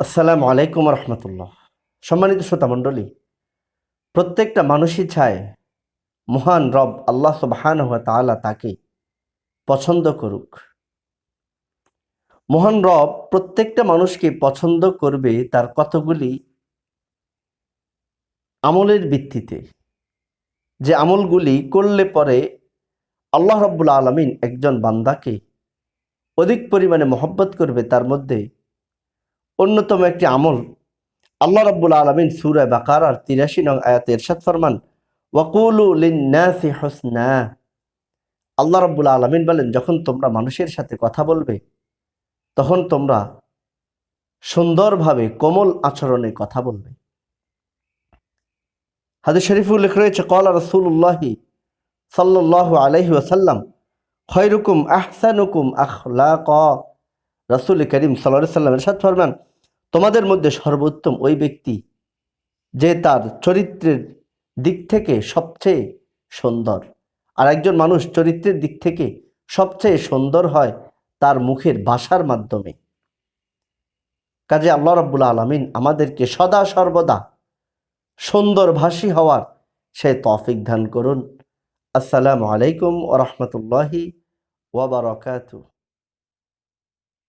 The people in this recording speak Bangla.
আসসালামু আলাইকুম রহমতুল্লাহ। সম্মানিত শ্রোতা মণ্ডলী, প্রত্যেকটা মানুষই চায় মহান রব আল্লাহ সুবহান হওয়া তাআলা তাকে পছন্দ করুক। মহান রব প্রত্যেকটা মানুষকে পছন্দ করবে তার কতগুলি আমলের ভিত্তিতে। যে আমলগুলি করলে পরে আল্লাহ রব্বুল আলমিন একজন বান্দাকে অধিক পরিমাণে মহব্বত করবে তার মধ্যে অন্যতম একটি আমল। আল্লাহ রাব্বুল আলমিন সুরায় বাকার আর তিরাশি নং আয়াতে এরশাদ ফরমান, ওয়াকুলু হুসনা। আল্লাহ রাব্বুল আলমিন বলেন, যখন তোমরা মানুষের সাথে কথা বলবে, তখন তোমরা সুন্দরভাবে কোমল আচরণে কথা বলবে। হাদিস শরীফ উল্লেখ রয়েছে কলা রসুল্লাহি সাল্লাহ আলহি ওয়াসাল্লাম, খয়রুকুম আহসানুকুম আখলাক। রসুল করিম সাল্লাহ সাল্লাম এরশাদ ফরমান তোমাদের মধ্যে সর্বোত্তম ওই ব্যক্তি যে তার চরিত্রের দিক থেকে সবচেয়ে সুন্দর। আর একজন মানুষ চরিত্রের দিক থেকে সবচেয়ে সুন্দর হয় তার মুখের ভাষার মাধ্যমে। কাজে আল্লাহ রাব্বুল আলমিন আমাদেরকে সদা সর্বদা সুন্দর ভাষী হওয়ার সে তফিক দান করুন। আসসালামু আলাইকুম ওরহমতুল্লাহি ওবরাকাতু